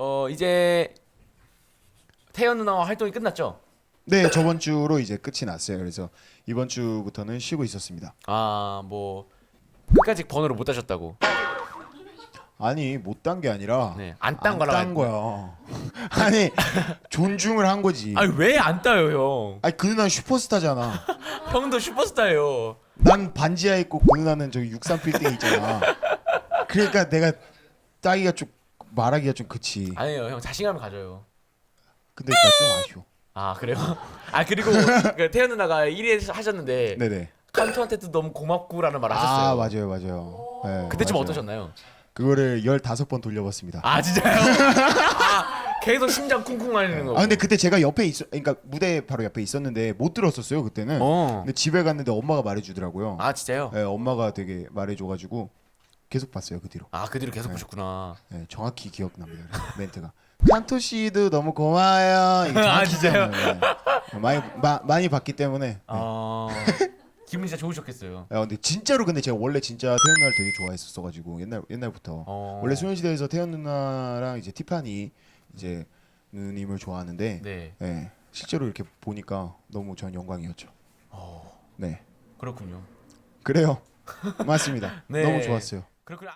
어 이제 태연 누나와 활동이 끝났죠? 네 저번 주로 이제 끝이 났어요. 그래서 이번 주부터는 쉬고 있었습니다. 아 뭐 끝까지 번호를 못 따셨다고. 아니 못 딴 게 아니라 네, 안딴안 거라고 딴 거야. 아니 존중을 한 거지. 아니 왜 안 따요 형? 아니 그 누나 슈퍼스타잖아. 형도 슈퍼스타예요. 난 반지하 있고 그 누나는 저기 63 빌딩 있잖아. 그러니까 내가 따기가 좀 말하기가 좀 그치. 아니에요 형 자신감을 가져요. 근데 나 좀 아쉬워. 아 그래요? 아 그리고 그 태연 누나가 1위 하셨는데 네네. 칸투한테도 너무 고맙구라는 말을 하셨어요. 아 맞아요 맞아요. 네, 그때 좀 맞아요. 어떠셨나요? 그거를 15번 돌려봤습니다. 아 진짜요? 아 계속 심장 쿵쿵 말리는 거. 아 근데 그때 제가 옆에 있어 그러니까 무대 바로 옆에 있었는데 못 들었었어요 그때는. 어. 근데 집에 갔는데 엄마가 말해주더라고요. 아 진짜요? 네, 엄마가 되게 말해줘가지고 계속 봤어요 그 뒤로. 아 그 뒤로 계속 보셨구나. 네, 정확히 기억납니다 그 멘트가. 칸토 씨도 너무 고마워요. 이거 아, 정확히 진짜요? 기억나요. 네. 많이 마, 많이 봤기 때문에. 네. 아 기분이 진짜 좋으셨겠어요. 야, 근데 진짜로 근데 제가 원래 진짜 태연 누나를 되게 좋아했었어가지고 옛날 옛날부터 어. 원래 소녀시대에서 태연 누나랑 이제 티파니 이제 누님을 좋아하는데 네. 네, 실제로 이렇게 보니까 너무 전 영광이었죠. 어 네 그렇군요. 그래요 맞습니다. 네. 너무 좋았어요. 그렇군요.